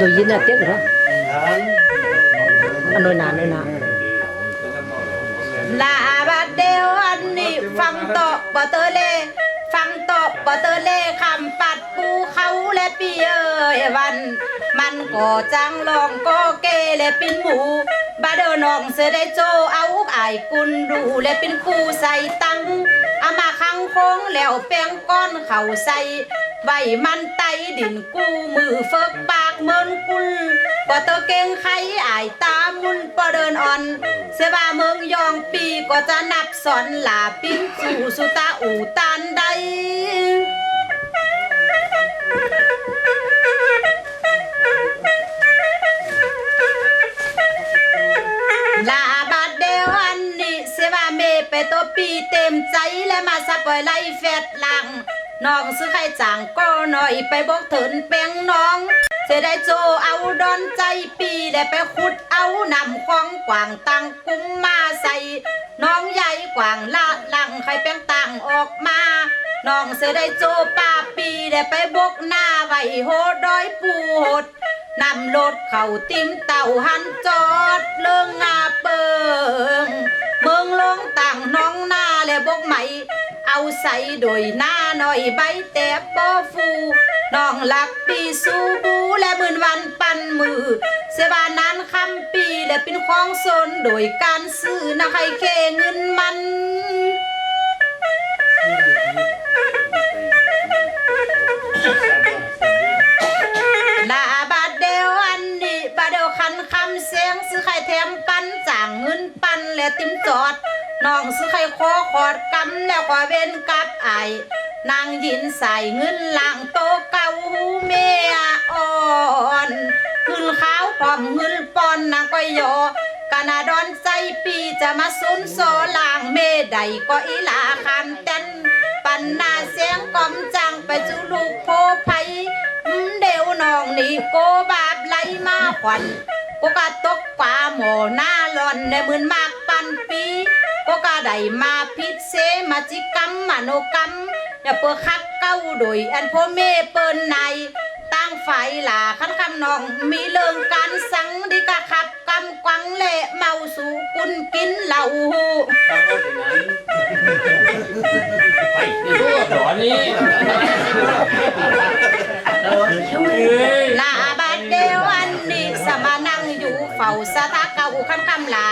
Rồi dính là tiếc rồi đó Ăn đôi nàn đôi nàn ลาบาดเดียวอันนี้ฟังตอบปอเตอร์เลฟังตอบปอเตอร์เลคำปัดปูเขาและปีเอ้ยวันมันก็จังลองก็เกและปินหมู บาเดอน้องเสได้โจเอาอายกุนดูและเป็นกูใส่ตังเอามาคังโค้งแล้วแป้งก้อนเข่าใส่ไว้มันไตดินกูมือเฟิกปากเมินกุลบ่เตอเก่งไขอายตามุนปอเดินอ่อน เสว่าเมืองยองปีก็จะนับสอนหลาปิ้งสู่สุตาอูตานใด ลาบาดเดวอันนี้เสว่าเมไปตัวปีเต็มใจและมาสะปล่อยไล่แฟดหลังน้องซื้อไข่จางก็หน่อยไปบอกเถินแปงน้องเสได้โจเอาดอนใจปีและไปขุดเอานำของกวางตังกุ้มมาใส่น้องใหญ่กวางละหลังไข่แป้งตังออกมาน้องเสได้โจป้าปีและไปบกหน้าไว้โหดดอยปูหด นำรถเข้าติ้มเต่าหันจอดเลิงงาเปิงเมืองลงต่างน้องหน้าและบกไหม เอาใส่โดยหน้าหน่อยใบแต่ปอฟูน้องหลักปีสูบูและมื่นวันปันมือ เสวานั้นคำปีและเป็นของสนโดยการซื้อนะให้เคเงินมัน แถมปันจ่างเงินปันและติมจอดน้องซื้อไข่คอขอดกำแล้วก็เว้นกับไอายนางยินใส่เงินหลังโตเก่าหูเมียอ่อนเงินขาวพร้อมเงินปอนนางก็ยอกานาดอนใจปีจะมาสุนโซลางเมใดก็อีลาคำเต้นปันหน้าเสียงกอมจังไปจูลูกโพไพเดี๋ยวน้องนี่โกบาบไหลมาขวัญ กกะตกป่าหมอหน้าหลอนในมืนมากปันปีโกกะได้มาพิษเสมาจิกรรมมโนกรรมอย่าเปิดคักเก้าโดยอันพ่อแม่เปิ้นในตั้งฝ่ายหลาคันคำน้องมีเรื่องการสังดีกะขับกำกวังเละเมาสู่กุนกินเหล้าหลอนี่ลา อยู่เฝ้าเก่าคำคำลา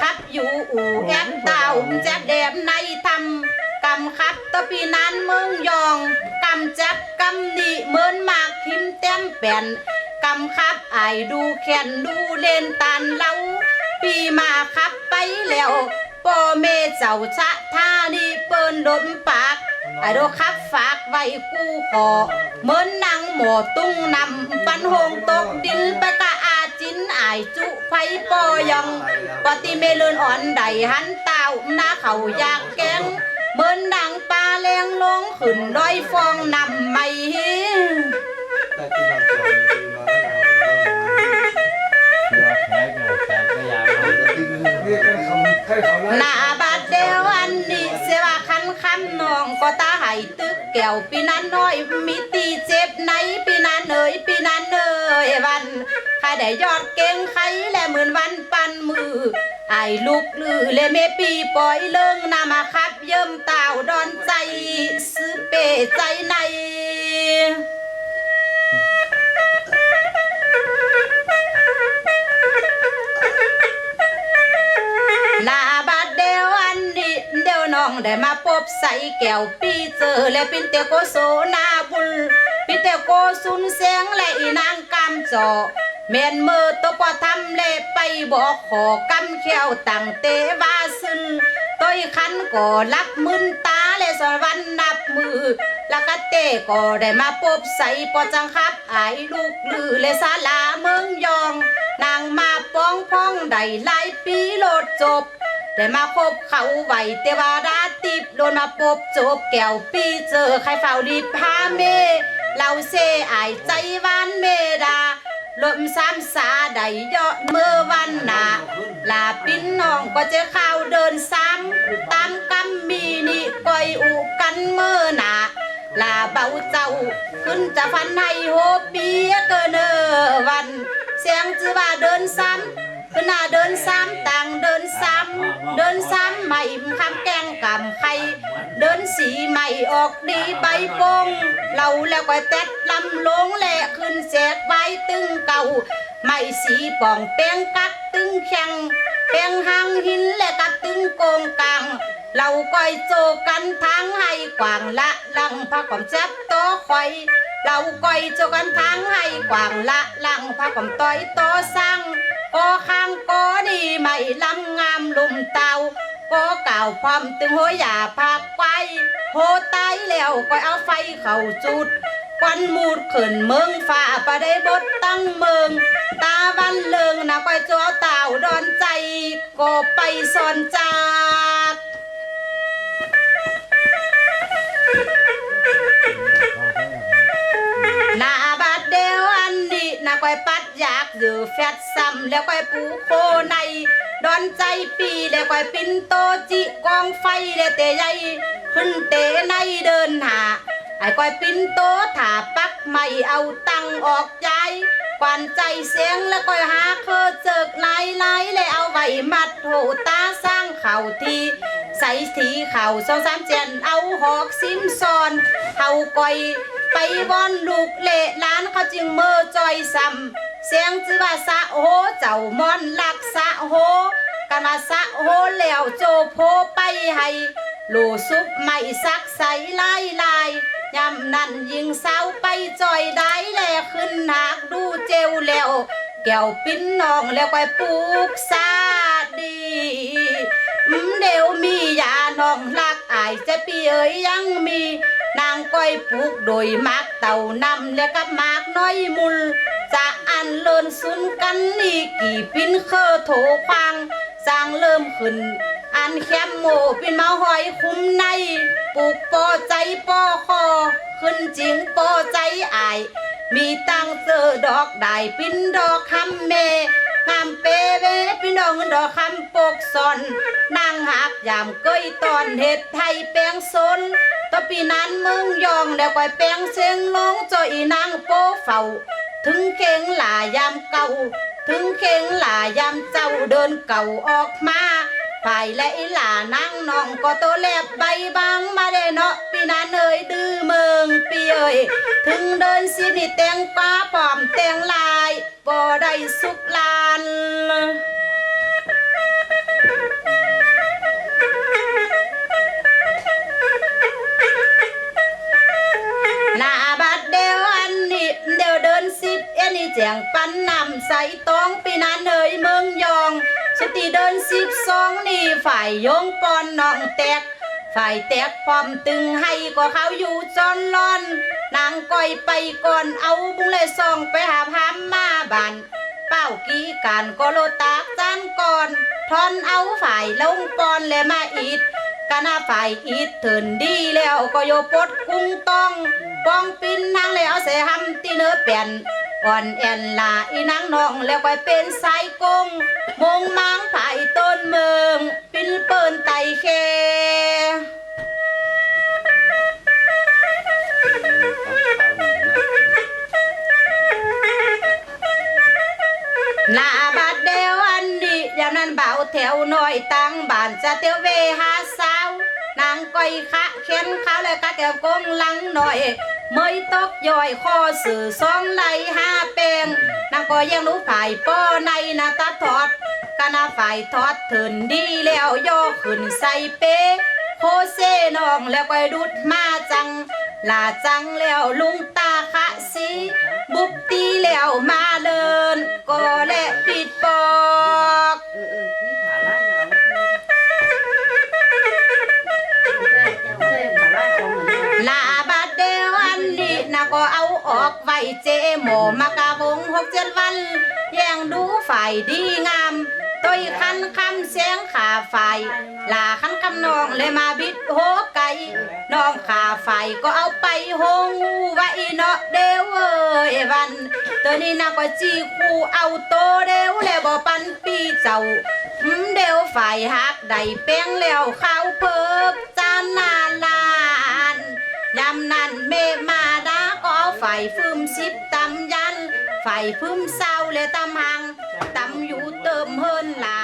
ขับอยู่อู่แอบเต่าแจ๊บแดบในทำกำคับตะปีนั้นเมืองยองกำจับกำนี่เหมือนหมากพิมเต็มแป่นกำคับไอดูแขนดูเล่นตานเล่าปีมาขับไปแล้วพ่อเมเจ้าชะท่านี่เปิ้นดมปากไอ้โดคับฝากไว้กูขอเหมือนนางหมอตุ้งนำปันหงตกดินไปกะ อายจุไฟปอยองปฏิเมลินอ่อนใดหันเต้าหน้าเขาอยากแกงเหมือนนางปลาแรงลงขึ้นด้อยฟองนำไม่หน้าบาดเดวอันนี้ คำนองก็ตาให้ตึกแก้วปีนั้นน้อยมีตีเจ็บในปีนั้นเอ่ยปีนั้นเอ่ยวันใครได้ยอดเก่งใครและหมื่นวันปันมือไอ้ลูกลือและเมปีปล่อยเลิงนามาคับ เยิ่มเต่าดอนใจซื้อเปใจใน ได้มาพบใส่แก้วปีเจอและป็นเตโกโซนาบุญป็นเตโกสุนเสียงและอีนางกำจอเมียนมือตกว่าทำเละไปบอกขอกำเขียวตั้งเตวาซึนต้อยคันก็รับมึนตาและสวรรค์นับมือแล้วก็เตก็ได้มาพบใส่ปอจังครับไอ้ลูกลือและศาลาเมืองยอง นางมาป้องพ้องได้หลายปีโลดจบ ได้มาพบเขาไหวเตว่าดาติบโดนมาพบจบแก้วปีเจอใครเฝ้าดีบหาเมเราเซอายใจวันเมดาลมซ้ำสาได้ยอดเมื่อวันหนาลาปิ้นน้องก็จะข้าวเดินซ้ำตามกำมีนี่ก้อยอุกันเมื่อหนาลาเบาเจ้าขึ้นจะฟันให้โฮปีเกินเอวัน เสียงจือว่าเดินซ้ำ ขึ้นหน้าเดินซ้ำต่างเดินซ้ำเดินซ้ำใหม่คำแกงกำไข่เดินสีใหม่ออกดีใบปงเราแล้วก็แตดลำลงแหละขึ้นแสกใบตึงเก่าไม่สีป่องแป้งกัดตึงแข็งแป้งหางหินและกัดตึงโกงกลางเราก้อยโจกันทางให้กว้างละลังพระกอมจับโตคอยเราก้อยโจกันทางให้กว้างละลังพระกอมต้อยโตสั่ง ก็ข้างก็ดีไม่ลำงามลุมเตาก็เก่าพร้อมตึงหัวอย่าพักไว้โหตายแล้วก็เอาไฟเข้าจุดควันมูดขึ้นเมืองฝ่าปะได้บดตั้งเมือง ตาวันเลิงนะก็จัวเต่าดอนใจก็ไปสอนจา อยปัดอยากอยู่แฟดซ้ำแล้วก้อยปูโคใน ดอนใจปีแล้วก้อยปินโตจิกองไฟแล้วเตะใหญ่ขึ้นเตในเดินหาไอ้ก้อยปินโตถาปักไม่เอาตังออกใจกวนใจเสียงแล้วก้อยหาเคอเจิกไล่ไล่เลยเอาไว้มัดโหตาสร้างเข่าทีใส่ทีเข่าสองสามเจนเอาหอกซิมซอนเขาก้อยไปวอนลูกเละล้านเขาจึงเมื่อจอยซ้ำ เสียงจือว่าสะโหเจ้ามอนลักสะโหกันว่าสะโหแล้วโจโพไปให้ลูซุปไม่ซักใสลายลายยำนั่นยิงเศร้าไปจอยได้แลขึ้นหากดูเจวแล้วแก้วปิ้นน้องแล้วก็ปลูกซาดีเดี๋ยวมียาน้องรักอายจะปีเอ๋ยยังมี นางก้อยปลูกโดยมักเต่านำและกับมากน้อยมุล จะอันเลินสุนกันนี่กี่ปิ้นเคอโถควางสร้างเริ่มขึ้น อันแคมโมเป็นมาหอยคุ้มในปลูกปอใจปอคอ ขึ้นจริงปอใจอาย มีตังเจอดอกได้ปิ้นดอกคำเม งามเปเวพี่นดอกเงินดอกคำปกซอนนางหักยามก้อยตอนเห็ดไทยแปลงซนต่อปีนั้นมึงยองแล้วก็แปลงเสียงลงจอยนางโปเฝ้าถึงเข่งหลายามเก่า ถึงเข่งหลายามเจ้าเดินเก่าออกมา ภายและอีหลานั่งน้องก็โตแลบใบบางมาได้เนาะปีนั้นเอ่ยดื้อเมืองปีเอ่ยถึงเดินสินี่แต่งป้าปอมแต่งลายบ่ได้สุกลานหน้าบัดเดียวอันนี้เดียวเดินสิบอันนี้แจงปันนำใส่ตองปีนา ติเดินสิบสองนี่ฝ่ายยงปอนน้องแตก ฝ่ายแตกพร้อมตึงให้ก็เขาอยู่จอนลอน นางก้อยไปก่อนเอาบุงเลยส่องไปหาพามมาบานเป้ากี้การก็โลตากจานก่อนทอนเอาฝ่ายลงปอนและมาอีดกะนาฝ่ายอีดเถินดีแล้วก็โยปดกุ้งต้องปองปินนางแล้วเสหำตีเนื้อเปลี่ยน อ่อนแอนลาอีนางน้องแล้วก็เป็นสายกงมงมังผ่ายต้นเมืองปินเปิ้นไตเคหน้าบาดเดียวอันนี้ยามนั้นเบาแถวน้อยตั้งบ้านจะเตียวเวหาสาวางก้อยคะเข็นขาเลยกะแก้วกงลังหน่อยเมยตกย่อยคอสื่อสองไหลห้าเปงนางก็ยังรู้ฝ่ายป้อในหนาตาทอดกะนาฝ่ายทอดเถินดีแล้วย่อขึ้นใส่เป้โคเซน้องแล้วก็ดุดมาจังลาจังแล้วลุงตาคะสีบุบตีแล้วมาเดินก็และปิดปอก นะก็เอาออกไว้เจหมอมากะวงหกเจ็ดวันแย่งดูฝ่ายดีงามต้อยคันคำเสียงขาฝ่ายลาคันคำนองเลยมาบิดโหไก่น้องขาฝ่ายก็เอาไปหงูไว้เนาะเดวเอยวันตัวนี้นะก็จีคูเอาโตเดวแล้วบ่ปันปีเจ้าเดวฝ่ายหักได้แป้งแล้วข้าวเพิกจานนาลานยำนั้นเมมาดา ไฟฟืมสิบตำยัน ไฟฟืมเศร้าและตำหังตำอยู่เติมเฮินละ